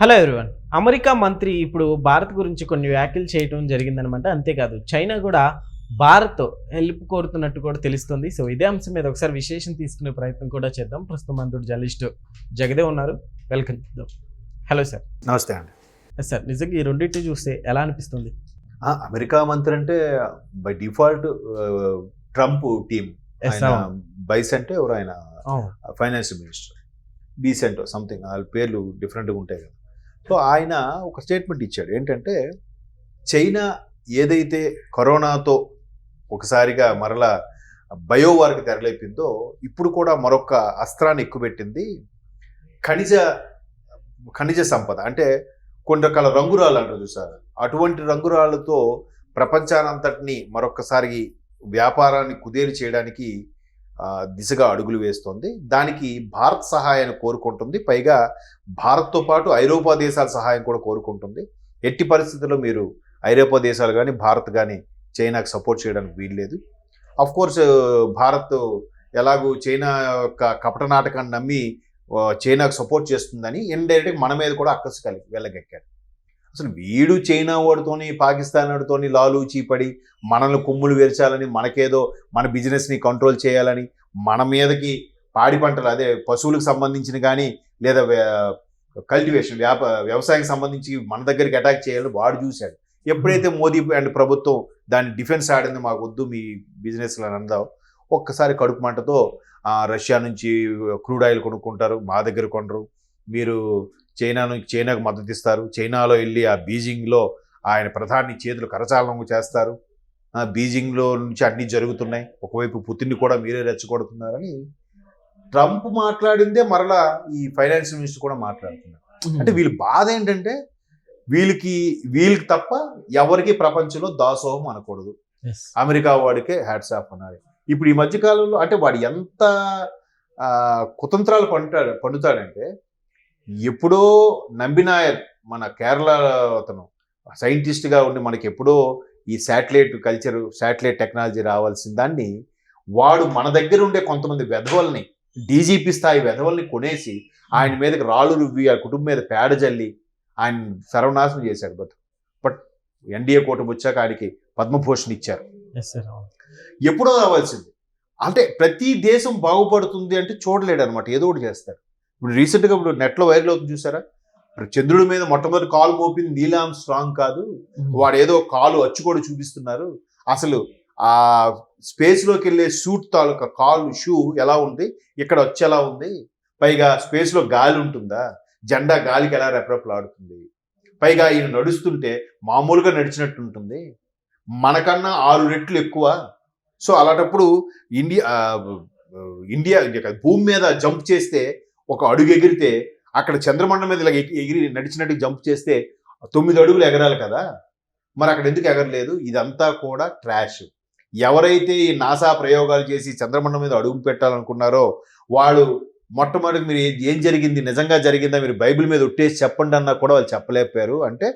Hello everyone. America మంత్రి ఇప్పుడు భారత్ గురించి కొన్ని వ్యాఖ్యలు చేయడం జరిగిందనమాట. అంతేకాదు చైనా కూడా భారత్ హెల్ప్ కోరుతున్నట్టు కూడా తెలుస్తుంది. సో ఇదే అంశం మీద ఒకసారి విశేషం తీసుకునే ప్రయత్నం కూడా చేద్దాం. ప్రస్తుతం మంత్రుడు జర్నలిస్ట్ జగదే ఉన్నారు. వెల్కమ్. Hello sir. నమస్తే అండి. సార్ నిజంగా ఈ రెండింటి చూస్తే ఎలా అనిపిస్తుంది? అమెరికా మంత్రి అంటే by default Trump team Yes, ఆయన అవును. బైస్ అంటే ఎవరు ఆయన. Finance minister. Decent something. వాళ్ళ పేర్లు డిఫరెంట్గా ఉంటాయి కదా. సో ఆయన ఒక స్టేట్మెంట్ ఇచ్చాడు. ఏంటంటే చైనా ఏదైతే కరోనాతో ఒకసారిగా మరలా బయోవార్కి తెరలేపిందో ఇప్పుడు కూడా మరొక అస్త్రాన్ని ఎక్కుపెట్టింది ఖనిజ ఖనిజ సంపద. అంటే కొన్ని రకాల రంగురాలు అంటారు చూసారు అటువంటి రంగురాళ్ళతో ప్రపంచానంతటిని మరొకసారి వ్యాపారాన్ని కుదేలు చేయడానికి దిశగా అడుగులు వేస్తోంది. దానికి భారత్ సహాయాన్ని కోరుకుంటుంది. పైగా భారత్తో పాటు ఐరోపా దేశాల సహాయం కూడా కోరుకుంటుంది. ఎట్టి పరిస్థితుల్లో మీరు ఐరోపా దేశాలు కానీ భారత్ కానీ చైనాకు సపోర్ట్ చేయడానికి వీల్లేదు. అఫ్ కోర్స్ భారత్ ఎలాగూ చైనా యొక్క కపట నాటకాన్ని నమ్మి చైనాకు సపోర్ట్ చేస్తుందని ఇండైరెక్ట్గా మన మీద కూడా అక్కసు కలిగి వెళ్ళగెక్కాడు అసలు వీడు చైనా వాడితోని పాకిస్తాన్ వాడితోని లాలు చీపడి మనల్ని కొమ్ములు విరచాలని మనకేదో మన బిజినెస్ని కంట్రోల్ చేయాలని మన మీదకి పాడి పంటలు అదే పశువులకు సంబంధించిన కానీ లేదా కల్టివేషన్ వ్యాప వ్యవసాయానికి సంబంధించి మన దగ్గరికి అటాక్ చేయాలని వాడు చూశాడు. ఎప్పుడైతే మోదీ అండ్ ప్రభుత్వం దాన్ని డిఫెన్స్ ఆడింది మాకు వద్దు మీ బిజినెస్లో అందాం ఒక్కసారి కడుపు మంటతో రష్యా నుంచి క్రూడ్ ఆయిల్ కొనుక్కుంటారు మా దగ్గర కొనరు మీరు చైనా నుంచి చైనాకు మద్దతు ఇస్తారు. చైనాలో వెళ్ళి ఆ బీజింగ్లో ఆయన ప్రధాని చేతులు కరచాలనం చేస్తారు. బీజింగ్లో నుంచి అన్నీ జరుగుతున్నాయి. ఒకవైపు పుతిన్ని కూడా మీరే రెచ్చగొడుతున్నారని ట్రంప్ మాట్లాడిందే మరలా ఈ ఫైనాన్స్ మినిస్టర్ కూడా మాట్లాడుతున్నారు. అంటే వీళ్ళ బాధ ఏంటంటే వీళ్ళకి వీళ్ళకి తప్ప ఎవరికి ప్రపంచంలో దాసోహం అనకూడదు. అమెరికా వాడికే హ్యాట్స్ ఆఫ్ అన్నారు ఇప్పుడు ఈ మధ్య కాలంలో అంటే వాడు ఎంత కుతంత్రాలు పండుతాడు పండుతాడంటే ఎప్పుడో నంబినాయర్ మన కేరళ అతను సైంటిస్ట్గా ఉండి మనకి ఎప్పుడో ఈ శాటిలైట్ కల్చర్ శాటిలైట్ టెక్నాలజీ రావాల్సిన దాన్ని వాడు మన దగ్గర ఉండే కొంతమంది వెధవల్ని డీజీపీ స్థాయి వెధవల్ని కొనేసి ఆయన మీదకి రాళ్ళు రువ్వి ఆ కుటుంబం మీద పేడ జల్లి ఆయన సర్వనాశనం చేశాడు బతుకు బట్ ఎన్డీఏ కూటమి వచ్చాక ఆయనకి పద్మభూషణ్ ఇచ్చారు. ఎప్పుడో రావాల్సింది. అంటే ప్రతి దేశం బాగుపడుతుంది అంటే చూడలేడు అనమాట ఏదో ఒకటి చేస్తారు. ఇప్పుడు రీసెంట్గా ఇప్పుడు నెట్లో వైరల్ అవుతుంది చూసారా? చంద్రుడి మీద మొట్టమొదటి కాలు మోపింది నీలాం స్ట్రాంగ్ కాదు. వాడు ఏదో కాలు అచ్చు కూడా చూపిస్తున్నారు. అసలు ఆ స్పేస్లోకి వెళ్ళే సూట్ తాలూకా కాలు షూ ఎలా ఉంది? ఇక్కడ వచ్చి ఎలా ఉంది? పైగా స్పేస్లో గాలి ఉంటుందా? జెండా గాలికి ఎలా రెపరెపలాడుతుంది పైగా ఈయన నడుస్తుంటే మామూలుగా నడిచినట్టు ఉంటుంది. మనకన్నా ఆరు రెట్లు ఎక్కువ. సో అలాంటప్పుడు ఇండియా ఇండియా భూమి మీద జంప్ చేస్తే ఒక అడుగు ఎగిరితే అక్కడ చంద్రమండలం మీద ఇలా ఎగిరి నడిచినట్టు జంప్ చేస్తే తొమ్మిది అడుగులు ఎగరాలి కదా? మరి అక్కడ ఎందుకు ఎగరలేదు? ఇదంతా కూడా ట్రాష్. ఎవరైతే ఈ నాసా ప్రయోగాలు చేసి చంద్రమండలం మీద అడుగు పెట్టాలనుకున్నారో వాళ్ళు మొట్టమొదటి మీరు ఏం జరిగింది? నిజంగా జరిగిందా? మీరు బైబిల్ మీద ఒట్టేసి చెప్పండి అన్నా కూడా వాళ్ళు చెప్పలేకపోయారు. అంటే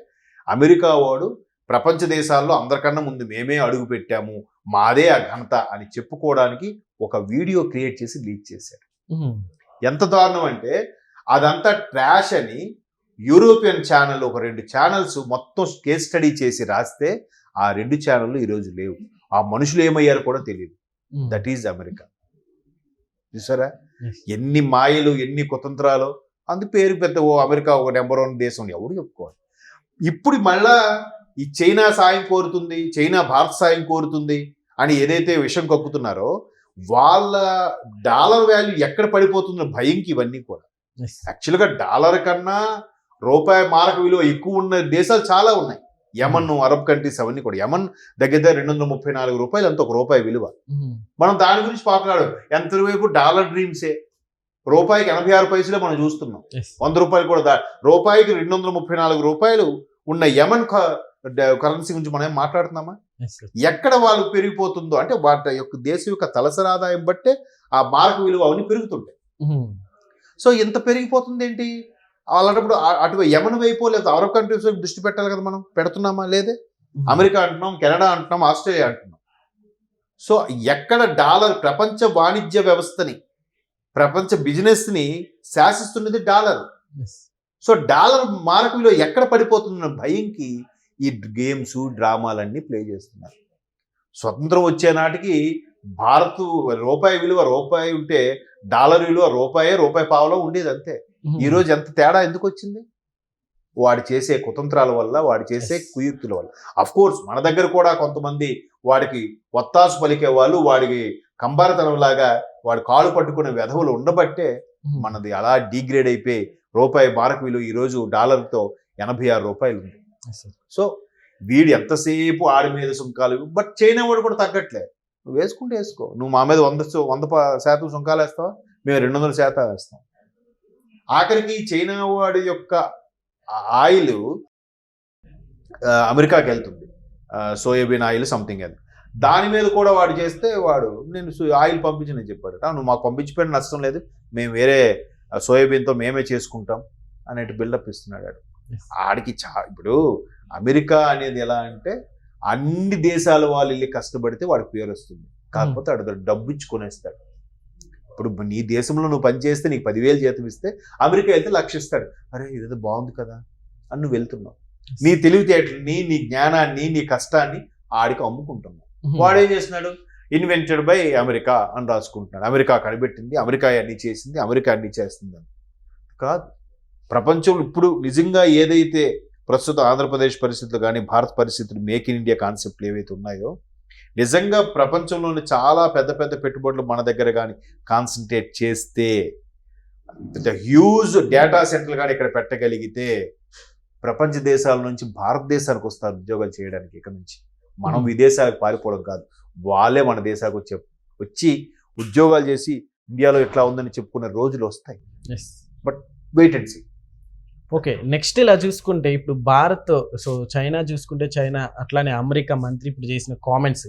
అమెరికా వాడు ప్రపంచ దేశాల్లో అందరికన్నా ముందు మేమే అడుగు పెట్టాము మాదే ఆ ఘనత అని చెప్పుకోవడానికి ఒక వీడియో క్రియేట్ చేసి లీక్ చేశారు ఎంత దారుణం అంటే అదంతా ట్రాష్ అని యూరోపియన్ ఛానల్ ఒక రెండు ఛానల్స్ మొత్తం కేస్ స్టడీ చేసి రాస్తే ఆ రెండు ఛానళ్ళు ఈరోజు లేవు. ఆ మనుషులు ఏమయ్యారో కూడా తెలియదు. దట్ ఈజ్ అమెరికా చూసారా. ఎన్ని మాయలు ఎన్ని కుతంత్రాలు అందు పేరు పెద్ద ఓ అమెరికా ఒక నెంబర్ వన్ దేశం ఎవరు చెప్పుకోవాలి? ఇప్పుడు మళ్ళా ఈ చైనా సాయం కోరుతుంది చైనా భారత్ సాయం కోరుతుంది అని ఏదైతే విషయం కక్కుతున్నారో వాళ్ళ డాలర్ వాల్యూ ఎక్కడ పడిపోతుందో భయంకి ఇవన్నీ కూడా. యాక్చువల్గా డాలర్ కన్నా రూపాయి మారక విలువ ఎక్కువ ఉన్న దేశాలు చాలా ఉన్నాయి యమన్ అరబ్ కంట్రీస్ అవన్నీ కూడా యమన్ దగ్గర దగ్గర రెండు వందల ముప్పై నాలుగు రూపాయలు అంత ఒక రూపాయి విలువ Mhm. మనం దాని గురించి మాట్లాడు ఎంతవైపు డాలర్ డ్రీమ్సే రూపాయికి ఎనభై ఆరు పైసలే మనం చూస్తున్నాం. వంద రూపాయలు కూడా రూపాయికి రెండు వందల ముప్పై నాలుగు రూపాయలు ఉన్న యమన్ కరెన్సీ గురించి మనం ఏం మాట్లాడుతున్నామా. ఎక్కడ వాళ్ళు పెరిగిపోతుందో అంటే వాటి యొక్క దేశం యొక్క తలసరి ఆదాయం బట్టే ఆ మారక విలువ అవన్నీ పెరుగుతుంటాయి. Mhm. సో ఇంత పెరిగిపోతుంది ఏంటి అలాంటప్పుడు అటు యమన్ వైపు లేదా అరబ్ కంట్రీస్ వైపు దృష్టి పెట్టాలి కదా మనం? పెడుతున్నామా లేదే? Mhm. అమెరికా అంటున్నాం కెనడా అంటున్నాం ఆస్ట్రేలియా అంటున్నాం. సో ఎక్కడ డాలర్ ప్రపంచ వాణిజ్య వ్యవస్థని ప్రపంచ బిజినెస్ని శాసిస్తున్నది డాలర్. సో డాలర్ మారక విలువ ఎక్కడ పడిపోతుందన్న భయంకి ఈ గేమ్స్ డ్రామాలన్నీ ప్లే చేస్తున్నారు. స్వతంత్రం వచ్చే నాటికి భారత్ రూపాయి విలువ రూపాయి ఉంటే డాలర్ విలువ రూపాయే రూపాయి పావలో ఉండేది అంతే. ఈ రోజు ఎంత తేడా ఎందుకు వచ్చింది? వాడు చేసే కుతంత్రాల వల్ల వాడు చేసే. కుయుక్తుల వల్ల. అఫ్ కోర్స్ మన దగ్గర కూడా కొంతమంది వాడికి ఒత్తాసు పలికే వాళ్ళు వాడికి కంబారతనం లాగా వాడి కాలు పట్టుకునే వెధవులు ఉండబట్టే మనది అలా డిగ్రేడ్ అయిపోయి రూపాయి మారక విలువ ఈ రోజు డాలర్తో ఎనభై ఆరు రూపాయలు ఉంది సో వీడు ఎంతసేపు ఆడి మీద సుంకాలు బట్ చైనా వాడు కూడా తగ్గట్లే. నువ్వు వేసుకుంటే వేసుకో. నువ్వు మా మీద వంద వంద శాతం సుంకాలు వేస్తావా? మేము రెండు వందల శాతం వేస్తాం. ఆఖరికి చైనా వాడి యొక్క ఆయిల్ అమెరికాకి వెళ్తుంది. సోయాబీన్ ఆయిల్ సంథింగ్ అది. దాని మీద కూడా వాడు చేస్తే వాడు నేను ఆయిల్ పంపించని చెప్పాడు. నువ్వు మాకు పంపించిపోయిన నష్టం లేదు. మేము వేరే సోయాబీన్తో మేమే చేసుకుంటాం అనేటి బిల్డప్ ఇస్తున్నాడు ఆడికి చా ఇప్పుడు అమెరికా అనేది ఎలా అంటే అన్ని దేశాల వాళ్ళు వెళ్ళి కష్టపడితే వాడికి పేరు వస్తుంది. కాకపోతే ఆడు డబ్బు ఇచ్చి కొనేస్తాడు. ఇప్పుడు నీ దేశంలో నువ్వు పని చేస్తే నీకు పదివేలు జీతం ఇస్తే అమెరికా వెళ్తే లక్షిస్తాడు అరే ఇదేదో బాగుంది కదా అని నువ్వు వెళ్తున్నావు. నీ తెలివితేటలని నీ జ్ఞానాన్ని నీ కష్టాన్ని ఆడికి అమ్ముకుంటున్నావు. వాడు ఏం చేస్తున్నాడు? ఇన్వెంటెడ్ బై అమెరికా అని రాసుకుంటున్నాడు. అమెరికా కనిపెట్టింది అమెరికా అన్ని చేసింది అమెరికా అన్ని చేస్తుంది అని కాదు. ప్రపంచం ఇప్పుడు నిజంగా ఏదైతే ప్రస్తుత ఆంధ్రప్రదేశ్ పరిస్థితులు కానీ భారత్ పరిస్థితులు మేక్ ఇన్ ఇండియా కాన్సెప్ట్లు ఏవైతే ఉన్నాయో నిజంగా ప్రపంచంలోని చాలా పెద్ద పెద్ద పెట్టుబడులు మన దగ్గర కానీ కాన్సన్ట్రేట్ చేస్తే హ్యూజ్ డేటా సెంటర్లు కానీ ఇక్కడ పెట్టగలిగితే ప్రపంచ దేశాల నుంచి భారతదేశానికి వస్తారు ఉద్యోగాలు చేయడానికి ఇక నుంచి. మనం Hmm. విదేశాలకు పారిపోవడం కాదు. వాళ్ళే మన దేశానికి వచ్చే వచ్చి ఉద్యోగాలు చేసి ఇండియాలో ఎట్లా ఉందని చెప్పుకునే రోజులు వస్తాయి. Wait and see okay next ఇలా చూసుకుంటే ఇప్పుడు భారత్ సో చైనా చూసుకుంటే చైనా అట్లానే అమెరికా మంత్రి ఇప్పుడు చేసిన కామెంట్స్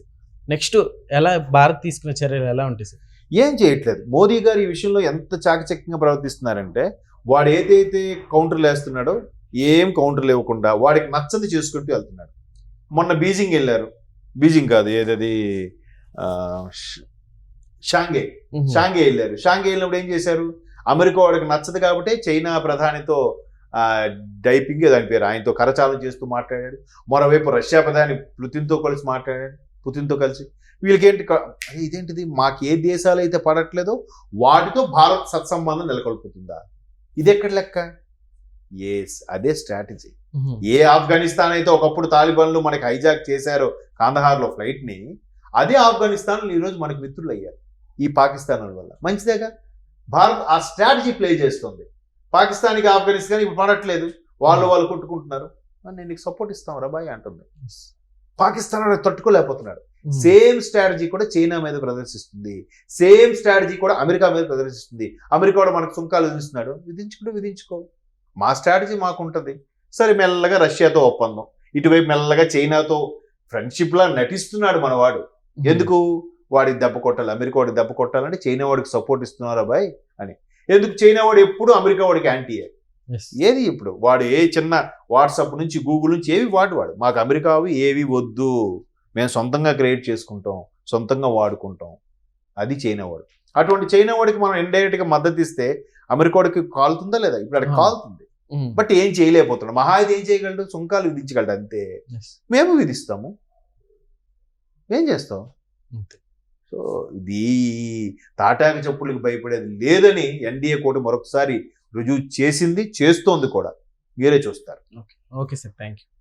నెక్స్ట్ ఎలా భారత్ తీసుకున్న చర్యలు ఎలా ఉంటాయి సార్? ఏం చేయట్లేదు. మోదీ గారు ఈ విషయంలో ఎంత చాకచక్యంగా ప్రవర్తిస్తున్నారంటే వాడు ఏదైతే కౌంటర్లు వేస్తున్నాడో ఏం కౌంటర్లు ఇవ్వకుండా వాడికి నచ్చది చేసుకుంటూ వెళ్తున్నాడు. మొన్న బీజింగ్ వెళ్ళారు. బీజింగ్ కాదు ఏదది ఆ, ష్- షాంఘై. షాంఘై వెళ్ళారు. షాంఘై వెళ్ళినప్పుడు ఏం చేశారు? అమెరికా వాడికి నచ్చదు కాబట్టి చైనా ప్రధానితో డైపింగ్ దాని పేరు. ఆయనతో కరచాలం చేస్తూ మాట్లాడాడు. మరోవైపు రష్యా ప్రధాని పుతిన్తో కలిసి మాట్లాడాడు. పుతిన్తో కలిసి వీళ్ళకేంటి ఇదేంటిది? మాకు ఏ దేశాలు అయితే పడట్లేదో వాటితో భారత్ సత్సంబంధం నెలకొల్పుతుందా? ఇది ఎక్కడ లెక్క? ఎస్ అదే స్ట్రాటజీ ఏ ఆఫ్ఘనిస్తాన్ అయితే ఒకప్పుడు తాలిబాన్లు మనకి హైజాక్ చేశారో కాందహార్లో ఫ్లైట్ని అదే ఆఫ్ఘనిస్తాన్ ఈరోజు మనకి మిత్రులు అయ్యారు ఈ పాకిస్తాన్ వల్ల. మంచిదేగా? భారత్ ఆ స్ట్రాటజీ ప్లే చేస్తుంది. పాకిస్తాన్కి ఆఫ్ఘనిస్తాన్ ఇప్పుడు పడట్లేదు. వాళ్ళు వాళ్ళు కొట్టుకుంటున్నారు. నేను నీకు సపోర్ట్ ఇస్తాం రబాయ్ అంటుంది. పాకిస్తాన్ తట్టుకోలేకపోతున్నాడు. సేమ్ స్ట్రాటజీ కూడా చైనా మీద ప్రదర్శిస్తుంది. సేమ్ స్ట్రాటజీ కూడా అమెరికా మీద ప్రదర్శిస్తుంది. అమెరికా కూడా మనకు సుంకాలు విధిస్తున్నాడు విధించుకుంటూ విధించుకో. మా స్ట్రాటజీ మాకు ఉంటుంది సరే మెల్లగా రష్యాతో ఒప్పందం. ఇటువైపు మెల్లగా చైనాతో ఫ్రెండ్షిప్ లా నటిస్తున్నాడు మనవాడు. ఎందుకు? వాడికి దెబ్బ కొట్టాలి. అమెరికా వాడికి దెబ్బ కొట్టాలంటే చైనా వాడికి సపోర్ట్ ఇస్తున్నారు అబ్బాయి అని. ఎందుకు చైనా వాడు ఎప్పుడు అమెరికా వాడికి యాంటీయే ఏది ఇప్పుడు? వాడు ఏ చిన్న వాట్సాప్ నుంచి గూగుల్ నుంచి ఏవి వాడు వాడు. మాకు అమెరికావి ఏవి వద్దు. మేము సొంతంగా క్రియేట్ చేసుకుంటాం. సొంతంగా వాడుకుంటాం. అది చైనా వాడు. అటువంటి చైనా వాడికి మనం indirect గా మద్దతు ఇస్తే అమెరికా వాడికి కాలుతుందా లేదా? ఇప్పుడు అక్కడ. కాలుతుంది. బట్ ఏం చేయలేకపోతున్నాం మహా అయితే ఏం చేయగలడు? సుంకాలు విధించగలడు అంతే. మేము విధిస్తాము. ఏం చేస్తాం? సో ఇది తాటాక చెప్పులకు భయపడేది లేదని ఎన్డీఏ కూడా మరొకసారి రుజువు చేసింది చేస్తోంది కూడా. మీరే చూస్తారు. ఓకే. సార్. Thank you